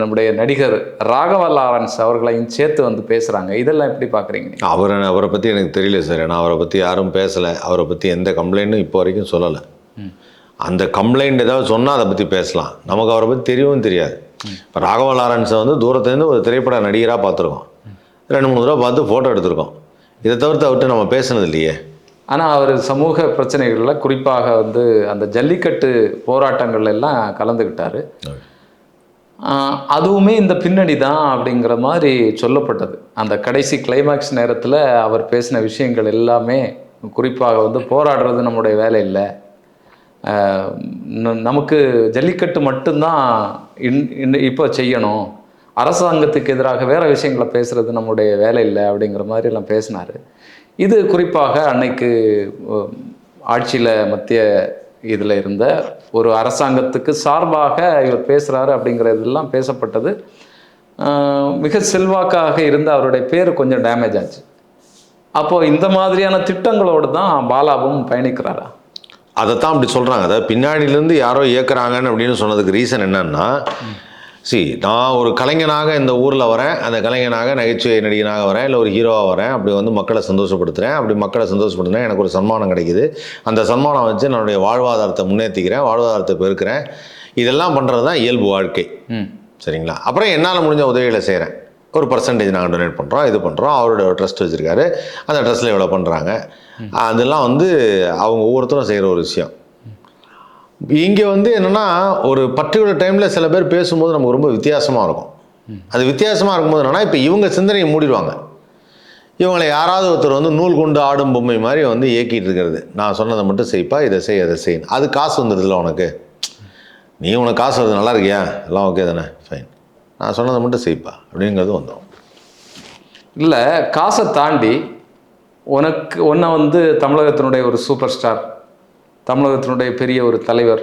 நம்முடைய நடிகர் ராகவ லாரன்ஸ் அவர்களையும் சேர்த்து வந்து பேசுகிறாங்க இதெல்லாம் எப்படி பார்க்குறீங்க? அவரை அவரை பற்றி எனக்கு தெரியல சார். ஏன்னா அவரை பற்றி யாரும் பேசலை. அவரை பற்றி எந்த கம்ப்ளைண்ட்டும் இப்போ வரைக்கும் சொல்லலை. அந்த கம்ப்ளைண்ட் ஏதாவது சொன்னால் அதை பற்றி பேசலாம். நமக்கு அவரை பற்றி தெரியவும் தெரியாது. இப்போ ராகவ லாரன்ஸை வந்து தூரத்துலேருந்து ஒரு திரைப்பட நடிகராக பார்த்துருக்கோம். ரெண்டு மூணு தடவை பார்த்து ஃபோட்டோ எடுத்திருக்கோம். இதை தவிர்த்து அவர்கிட்ட நம்ம பேசுனது இல்லையே. ஆனால் அவர் சமூக பிரச்சனைகளில் குறிப்பாக வந்து அந்த ஜல்லிக்கட்டு போராட்டங்கள்ல எல்லாம் கலந்துக்கிட்டாரு அதுவுமே இந்த பின்னணி தான் அப்படிங்கிற மாதிரி சொல்லப்பட்டது. அந்த கடைசி கிளைமேக்ஸ் நேரத்தில் அவர் பேசின விஷயங்கள் எல்லாமே குறிப்பாக வந்து போராடுறது நம்முடைய வேலை இல்லை. நமக்கு ஜல்லிக்கட்டு மட்டும்தான் இன் இப்போ செய்யணும். அரசாங்கத்துக்கு எதிராக வேற விஷயங்களை பேசுறது நம்முடைய வேலை இல்லை அப்படிங்கிற மாதிரி எல்லாம் பேசினார். இது குறிப்பாக அன்னைக்கு ஆட்சியில் மத்திய இதில் இருந்த ஒரு அரசாங்கத்துக்கு சார்பாக இவர் பேசுகிறாரு அப்படிங்கிறதெல்லாம் பேசப்பட்டது. மிக செல்வாக்காக இருந்த அவருடைய பேர் கொஞ்சம் டேமேஜ் ஆச்சு. அப்போது இந்த மாதிரியான திட்டங்களோடு தான் பாலாவும் பயணிக்கிறாரா? அதைத்தான் அப்படி சொல்கிறாங்க அதாவது பின்னாடியிலேருந்து யாரோ இயக்குறாங்கன்னு அப்படின்னு சொன்னதுக்கு ரீசன் என்னன்னா சி நான் ஒரு கலைஞனாக இந்த ஊரில் வரேன். அந்த கலைஞனாக நகைச்சுவை நடிகனாக வரேன். இல்லை ஒரு ஹீரோவாக வரேன். அப்படி வந்து மக்களை சந்தோஷப்படுத்துகிறேன் அப்படி மக்களை சந்தோஷப்படுத்துறேன் எனக்கு ஒரு சன்மானம் கிடைக்குது. அந்த சன்மானம் வச்சு என்னுடைய வாழ்வாதாரத்தை முன்னேற்றிக்கிறேன் வாழ்வாதாரத்தை பெருக்கிறேன். இதெல்லாம் பண்ணுறது தான் இயல்பு வாழ்க்கை. ம். சரிங்களா? அப்புறம் என்னால் முடிஞ்ச உதவிகளை செய்கிறேன் ஒரு பர்சன்டேஜ் நாங்கள் டொனேட் பண்ணுறோம் இது பண்ணுறோம் அவரோட ட்ரஸ்ட் வச்சுருக்காரு. அந்த ட்ரஸ்ட்டில் இவ்வளோ பண்ணுறாங்க அதெல்லாம் வந்து அவங்க ஒவ்வொருத்தரும் செய்கிற ஒரு விஷயம். இங்கே வந்து என்னென்னா ஒரு பர்டிகுலர் டைமில் சில பேர் பேசும்போது நமக்கு ரொம்ப வித்தியாசமாக இருக்கும். அது வித்தியாசமாக இருக்கும்போது என்னென்னா இப்போ இவங்க சிந்தனையை மூடிடுவாங்க. இவங்களை யாராவது ஒருத்தர் வந்து நூல் கொண்டு ஆடும் பொம்மை மாதிரி வந்து இயக்கிட்டு இருக்கிறது. நான் சொன்னதை மட்டும் செய்ப்பா இதை செய் அதை செய் அது காசு வந்துடுதுல உனக்கு. நீ உனக்கு காசு வருது நல்லா இருக்கியா? எல்லாம் ஓகே தானே? ஃபைன் நான் சொன்னதை மட்டும் செய்ப்பா. அப்படிங்கிறது வந்துடும் இல்லை காசை தாண்டி உனக்கு உன்னை வந்து தமிழகத்தினுடைய ஒரு சூப்பர் ஸ்டார் தமிழகத்தினுடைய பெரிய ஒரு தலைவர்.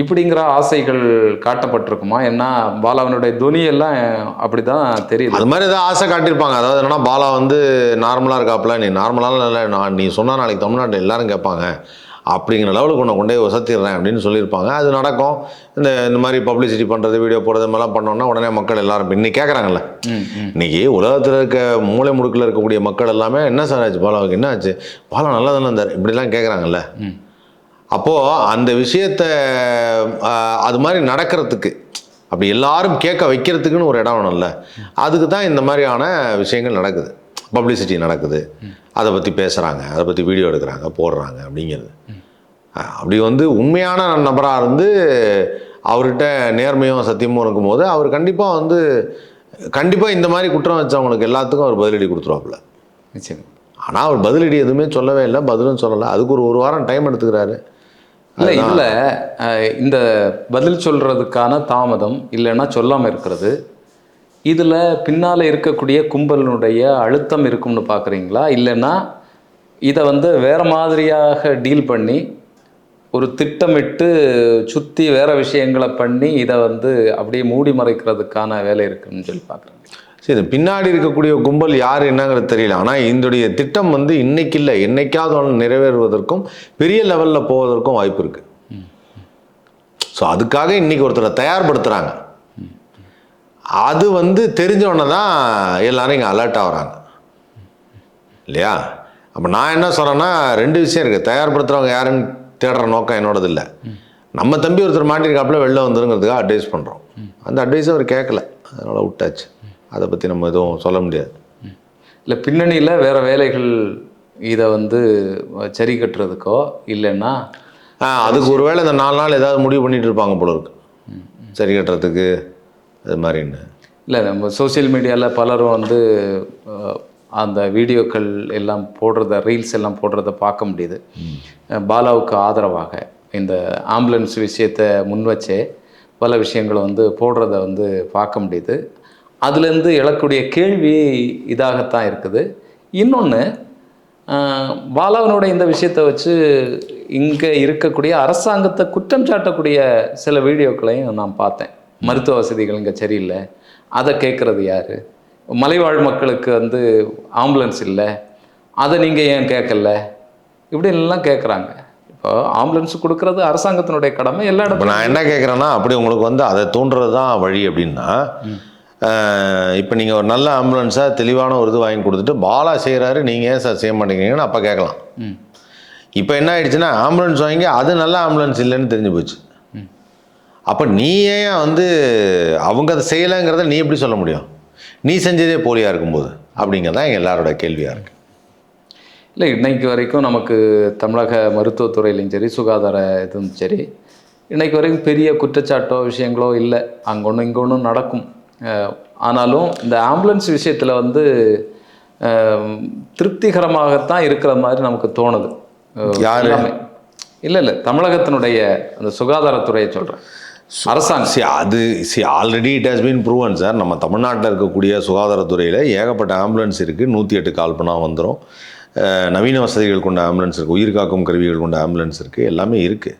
இப்படிங்கிற ஆசைகள் காட்டப்பட்டிருக்குமா? ஏன்னா பாலாவனுடைய துணியெல்லாம் அப்படி தான் தெரியுது. அது மாதிரி ஏதாவது ஆசை காட்டியிருப்பாங்க. அதாவது என்னன்னா பாலா வந்து நார்மலாக இருக்காப்புல நீ நார்மலாக இல்லை நான் நீ சொன்னால் நாளைக்கு தமிழ்நாட்டில் எல்லாரும் கேட்பாங்க. அப்படிங்கிற லெவலுக்கு உன்னை கொண்டே வசத்திடுறேன் அப்படின்னு சொல்லியிருப்பாங்க. அது நடக்கும். இந்த இந்த மாதிரி பப்ளிசிட்டி பண்ணுறது வீடியோ போடுறது மாதிரிலாம் பண்ணோன்னா உடனே மக்கள் எல்லாரும் இன்னைக்கு கேட்குறாங்கல்ல. இன்னைக்கு உலகத்தில் இருக்க மூலை முடுக்கில் இருக்கக்கூடிய மக்கள் எல்லாமே என்ன சார் ஆச்சு? பாலாவுக்கு என்ன ஆச்சு? பாலா நல்லா தானே இருந்தார். இப்படிலாம் கேட்குறாங்கல்ல. அப்போது அந்த விஷயத்த அது மாதிரி நடக்கிறதுக்கு அப்படி எல்லாரும் கேட்க வைக்கிறதுக்குன்னு ஒரு இடம் வேணும்ல அதுக்கு தான் இந்த மாதிரியான விஷயங்கள் நடக்குது. பப்ளிசிட்டி நடக்குது. அதை பற்றி பேசுகிறாங்க அதை பற்றி வீடியோ எடுக்கிறாங்க போடுறாங்க அப்படிங்கிறது. அப்படி வந்து உண்மையான நபராக இருந்து அவர்கிட்ட நேர்மையும் சத்தியமும் இருக்கும்போது அவர் கண்டிப்பாக வந்து கண்டிப்பாக இந்த மாதிரி குற்றம் வச்சவங்களுக்கு எல்லாத்துக்கும் அவர் பதிலடி கொடுத்துருவாப்புல. நிச்சயம். ஆனால் அவர் பதிலடி எதுவுமே சொல்லவே இல்லை பதிலும் சொல்லலை. அதுக்கு ஒரு ஒரு வாரம் டைம் எடுத்துக்கிறாரு. இல்லை இதில் இந்த பதில் சொல்கிறதுக்கான தாமதம் இல்லைன்னா சொல்லாமல் இருக்கிறது. இதில் பின்னால் இருக்கக்கூடிய கும்பலினுடைய அழுத்தம் இருக்கும்னு பார்க்குறீங்களா இல்லைன்னா இதை வந்து வேறு மாதிரியாக டீல் பண்ணி ஒரு திட்டமிட்டு சுற்றி வேறு விஷயங்களை பண்ணி இதை வந்து அப்படியே மூடி மறைக்கிறதுக்கான வேலை இருக்குன்னு சொல்லி பார்க்குறேன் சரி பின்னாடி இருக்கக்கூடிய கும்பல் யார் என்னங்கிறது தெரியல. ஆனால் இதனுடைய திட்டம் வந்து இன்னைக்கு இல்லை என்னைக்காவது ஒன்று நிறைவேறுவதற்கும் பெரிய லெவலில் போவதற்கும் வாய்ப்பு இருக்குது ஸோ அதுக்காக இன்னைக்கு ஒருத்தரை தயார்படுத்துகிறாங்க அது வந்து தெரிஞ்சவொடனே தான் எல்லாரும் இங்கே அலர்ட் ஆகுறாங்க. இல்லையா? அப்போ நான் என்ன சொல்கிறேன்னா ரெண்டு விஷயம் இருக்குது தயார்படுத்துகிறவங்க யாருன்னு தேடுற நோக்கம் என்னோடது இல்லை. நம்ம தம்பி ஒருத்தர் மாட்டிருக்காப்புல வெளில வந்துருங்கிறதுக்காக அட்வைஸ் பண்ணுறோம் அந்த அட்வைஸை அவர் கேட்கல. அதனால் விட்டாச்சு. அதை பற்றி நம்ம எதுவும் சொல்ல முடியாது. இல்லை பின்னணியில் வேறு வேலைகள் இதை வந்து சரி கட்டுறதுக்கோ இல்லைன்னா அதுக்கு ஒருவேளை இந்த நாலு நாள் ஏதாவது முடிவு பண்ணிட்டு இருப்பாங்க போல இருக்கு. சரி கட்டுறதுக்கு அது மாதிரின்னு. இல்லை நம்ம சோஷியல் மீடியாவில் பலரும் வந்து அந்த வீடியோக்கள் எல்லாம் போடுறத ரீல்ஸ் எல்லாம் போடுறத பார்க்க முடியுது. பாலாவுக்கு ஆதரவாக இந்த ஆம்புலன்ஸ் விஷயத்தை முன் வச்சே பல விஷயங்களை வந்து போடுறத வந்து பார்க்க முடியுது. அதுலேருந்து எழக்கூடிய கேள்வி இதாகத்தான் இருக்குது. இன்னொன்று பாலாவனோட இந்த விஷயத்தை வச்சு இங்கே இருக்கக்கூடிய அரசாங்கத்தை குற்றம் சாட்டக்கூடிய சில வீடியோக்களையும் நான் பார்த்தேன். மருத்துவ வசதிகள் இங்கே சரியில்லை. அதை கேட்குறது யார்? மலைவாழ் மக்களுக்கு வந்து ஆம்புலன்ஸ் இல்லை. அதை நீங்கள் ஏன் கேட்கல? இப்படி எல்லாம் கேட்குறாங்க. இப்போ ஆம்புலன்ஸ் கொடுக்கறது அரசாங்கத்தினுடைய கடமை எல்லா இப்போ இடத்துலையும் நான் என்ன கேட்குறேன்னா அப்படி உங்களுக்கு வந்து அதை தூண்டுறது தான் வழி அப்படின்னா இப்போ நீங்கள் ஒரு நல்ல ஆம்புலன்ஸாக தெளிவான ஒரு இது வாங்கி கொடுத்துட்டு பாலா செய்கிறாரு நீங்கள் ஏன் சார் செய்ய மாட்டேங்கிறீங்கன்னு அப்போ கேட்கலாம். ம். இப்போ என்ன ஆயிடுச்சுன்னா ஆம்புலன்ஸ் வாங்கி அது நல்ல ஆம்புலன்ஸ் இல்லைன்னு தெரிஞ்சு போச்சு. அப்போ நீ ஏன் வந்து அவங்க அதை செய்யலைங்கிறத நீ எப்படி சொல்ல முடியும்? நீ செஞ்சதே போலியாக இருக்கும்போது? அப்படிங்கிறதான் எங்கள் எல்லாரோட கேள்வியாக இருக்குது இல்லை இன்னைக்கு வரைக்கும் நமக்கு தமிழக மருத்துவத்துறையிலையும் சரி சுகாதார இதுவும் சரி இன்னைக்கு வரைக்கும் பெரிய குற்றச்சாட்டோ விஷயங்களோ இல்லை. அங்கே ஒன்று இங்கே ஒன்றும் நடக்கும். ஆனாலும் இந்த ஆம்புலன்ஸ் விஷயத்தில் வந்து திருப்திகரமாகத்தான் இருக்கிற மாதிரி நமக்கு தோணுது. அஹ், யாரு? எல்லாமே. இல்லை இல்லை தமிழகத்தினுடைய அந்த சுகாதாரத்துறையை சொல்கிறேன் அரசாங்கம். சி அது C already it has been proven sir நம்ம தமிழ்நாட்டில் இருக்கக்கூடிய சுகாதாரத்துறையில் ஏகப்பட்ட ஆம்புலன்ஸ் இருக்குது நூற்றி எட்டு கால் பண்ணால் வந்துடும் நவீன வசதிகள் கொண்ட ஆம்புலன்ஸ் இருக்குது உயிர் காக்கும் கருவிகள் கொண்ட ஆம்புலன்ஸ் இருக்குது எல்லாமே இருக்குது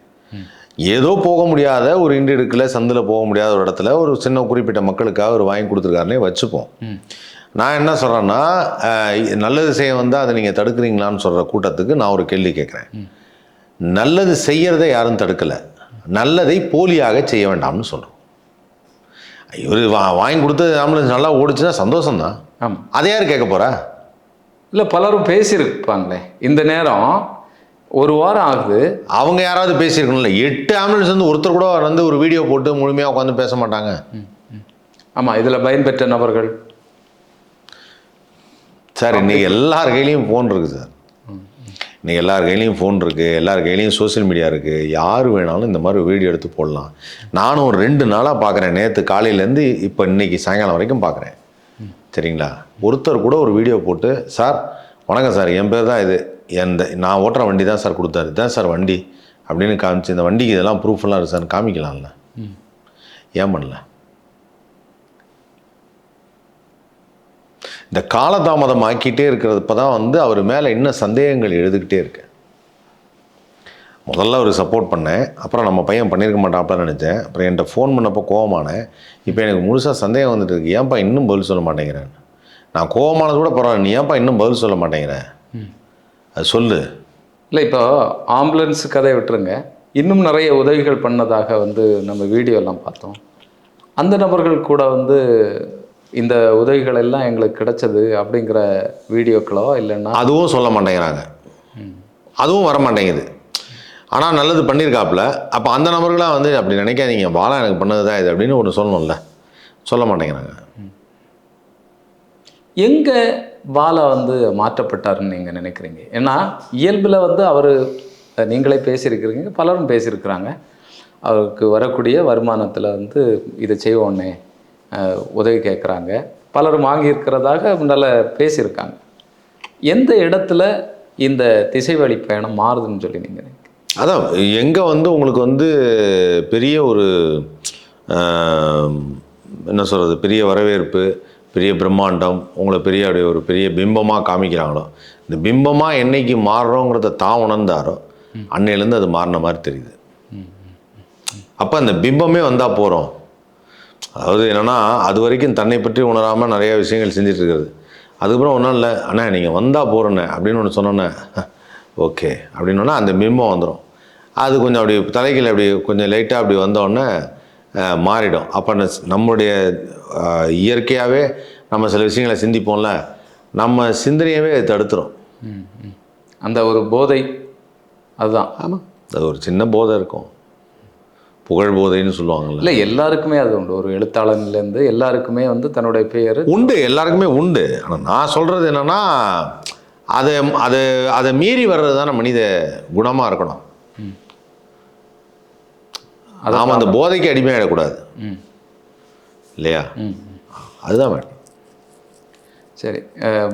ஏதோ போக முடியாத ஒரு இண்டிடுக்கில் சந்தில் போக முடியாத ஒரு இடத்துல ஒரு சின்ன குறிப்பிட்ட மக்களுக்காக ஒரு வாங்கி கொடுத்துருக்காருனே வச்சுப்போம். நான் என்ன சொல்கிறேன்னா நல்லது செய்ய வந்தால் அதை நீங்கள் தடுக்கிறீங்களான்னு சொல்கிற கூட்டத்துக்கு நான் ஒரு கேள்வி கேட்குறேன். நல்லது செய்யறதை யாரும் தடுக்கலை. நல்லதை போலியாக செய்ய வேண்டாம்னு சொல்கிறோம் இவர் வா வாங்கி கொடுத்து ஆம்புலன்ஸ் நல்லா ஓடிச்சுன்னா சந்தோஷம்தான். ஆமாம் அதை யார் கேட்க போகிறா இல்லை பலரும் பேசியிருப்பாங்களே. இந்த நேரம் ஒரு வாரம் ஆகுது. அவங்க யாராவது பேசியிருக்கணும்ல எட்டு ஆம்புலன்ஸ் வந்து ஒருத்தர் கூட வந்து ஒரு வீடியோ போட்டு முழுமையாக உட்காந்து பேச மாட்டாங்க. ஆமாம் இதில் பயன்பெற்ற நபர்கள். சார் இன்னைக்கு எல்லார் கையிலையும் ஃபோன் இருக்குது சார். இன்னைக்கு எல்லார் கையிலையும் ஃபோன் இருக்குது எல்லார் கையிலையும் சோஷியல் மீடியா இருக்குது யார் வேணாலும் இந்த மாதிரி வீடியோ எடுத்து போடலாம். நானும் ஒரு ரெண்டு நாளாக பார்க்குறேன் நேற்று காலையிலேருந்து இப்போ இன்னைக்கு சாயங்காலம் வரைக்கும் பார்க்குறேன் சரிங்களா? ஒருத்தர் கூட ஒரு வீடியோ போட்டு சார் வணக்கம் சார். என் பேர் தான் இது. எந்த நான் ஓட்டுற வண்டி தான் சார் கொடுத்தாரு. இதான் சார் வண்டி. அப்படின்னு காமிச்சு இந்த வண்டிக்கு இதெல்லாம் ப்ரூஃபெல்லாம் இருக்குது சார். காமிக்கலாம்ல. ஏன் பண்ணல? இந்த காலதாமதம் ஆக்கிட்டே இருக்கிறப்ப தான் வந்து அவர் மேலே இன்னும் சந்தேகங்கள் எழுதுகிட்டே இருக்கு. முதல்ல அவர் சப்போர்ட் பண்ணேன். அப்புறம் நம்ம பையன் பண்ணியிருக்க மாட்டாப்லன்னு நினச்சேன். அப்புறம் என்கிட்ட ஃபோன் பண்ணப்போ கோவமானேன். இப்போ எனக்கு முழுசாக சந்தேகம் வந்துட்டு இருக்கு. ஏன்ப்பா இன்னும் பதில் சொல்ல மாட்டேங்கிறேன் நான் கோவமானது கூட பரவாயில்ல. நீ ஏன்ப்பா இன்னும் பதில் சொல்ல மாட்டேங்கிற? அது சொல்லு. இல்லை இப்போ ஆம்புலன்ஸ் கதையை விட்டுருங்க. இன்னும் நிறைய உதவிகள் பண்ணதாக வந்து நம்ம வீடியோ எல்லாம் பார்த்தோம். அந்த நபர்கள் கூட வந்து இந்த உதவிகள் எல்லாம் எங்களுக்கு கிடைச்சது அப்படிங்கிற வீடியோக்களோ இல்லைன்னா அதுவும் சொல்ல மாட்டேங்கிறாங்க. அதுவும் வர மாட்டேங்குது. ஆனால் நல்லது பண்ணியிருக்காப்புல அப்போ அந்த நபர்களாக வந்து அப்படி நினைக்காதீங்க. பாலா எனக்கு பண்ணது தான் இது அப்படின்னு ஒன்று சொல்லணும்ல. சொல்ல மாட்டேங்கிறாங்க. எங்கே பாலா வந்து மாற்றப்பட்டாருன்னு நீங்கள் நினைக்கிறீங்க. ஏன்னா இயல்பில் வந்து அவர் நீங்களே பேசியிருக்கிறீங்க பலரும் பேசியிருக்கிறாங்க. அவருக்கு வரக்கூடிய வருமானத்தில் வந்து இதை செய்வோன்னே உதவி கேட்குறாங்க. பலரும் வாங்கியிருக்கிறதாக முன்னால் பேசியிருக்காங்க. எந்த இடத்துல இந்த திசைவழி பயணம் மாறுதுன்னு சொல்லி நீங்கள் அதான் எங்கே வந்து உங்களுக்கு வந்து பெரிய ஒரு என்ன சொல்கிறது பெரிய வரவேற்பு பெரிய பிரம்மாண்டம் உங்களை பெரிய அப்படியே ஒரு பெரிய பிம்பமாக காமிக்கிறாங்களோ இந்த பிம்பமாக என்னைக்கு மாறுறோங்கிறத தான் உணர்ந்தாரோ அன்னையிலேருந்து அது மாறின மாதிரி தெரியுது. அப்போ அந்த பிம்பமே வந்தால் போகிறோம் அதாவது என்னென்னா அது வரைக்கும் தன்னை பற்றி உணராமல் நிறைய விஷயங்கள் செஞ்சுட்டு இருக்கிறது. அதுக்கப்புறம் ஒன்றும் இல்லை அண்ணா நீங்கள் வந்தால் போகிறேண்ணே அப்படின்னு ஒன்று சொன்னோன்னே ஓகே அப்படின்னோன்னா அந்த பிம்பம் வந்துடும் அது கொஞ்சம் அப்படி தலைகள் அப்படி கொஞ்சம் லைட்டாக அப்படி வந்தோடனே மாறிடும். அப்போ ந- நம்மளுடைய இயற்கையாகவே நம்ம சில விஷயங்களை சிந்திப்போம்ல நம்ம சிந்தனையவே அது தடுத்துரும். அந்த ஒரு போதை அதுதான். ஆமாம் அது ஒரு சின்ன போதை இருக்கும். புகழ் போதைன்னு சொல்லுவாங்கல்ல. இல்லை எல்லாருக்குமே அது உண்டு. ஒரு எழுத்தாளன்லேருந்து எல்லாருக்குமே வந்து தன்னுடைய பெயர் உண்டு எல்லாருக்குமே உண்டு. ஆனால் நான் சொல்கிறது என்னென்னா அதை அதை அதை மீறி வர்றது தானே மனித குணமாக இருக்கணும். நாம் அந்த போதைக்கு அடிமையாயிடக்கூடாது. ம். இல்லையா? ம் அதுதான் வேணும் சரி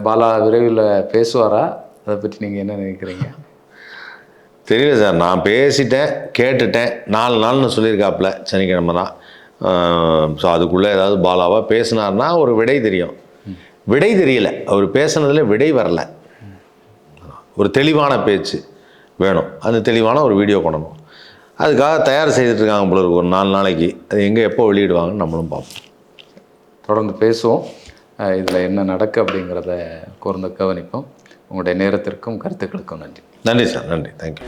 பாலா விரைவில் பேசுவாரா? அதை பற்றி நீங்கள் என்ன நினைக்கிறீங்க? தெரியல சார் நான் பேசிட்டேன் கேட்டுட்டேன். நாலு நாள்னு சொல்லியிருக்காப்புல சனிக்கிழமை தான். ஸோ அதுக்குள்ளே ஏதாவது பாலாவா பேசினார்னா ஒரு விடை தெரியும். விடை தெரியல. அவர் பேசுனதுல விடை வரல. ஒரு தெளிவான பேச்சு வேணும். அந்த தெளிவான ஒரு வீடியோ பண்ணணும் அதுக்காக தயார் செய்துட்டு இருக்காங்க போல இருக்கு. ஒரு நாலு நாளைக்கு. அது எங்கே எப்போ வெளியிடுவாங்கன்னு நம்மளும் பார்ப்போம். தொடர்ந்து பேசுவோம். இதில் என்ன நடக்கு அப்படிங்கிறத கூர்ந்து கவனிப்போம். உங்களுடைய நேரத்திற்கும் கருத்துக்களுக்கும் நன்றி. நன்றி சார். நன்றி. தேங்க்யூ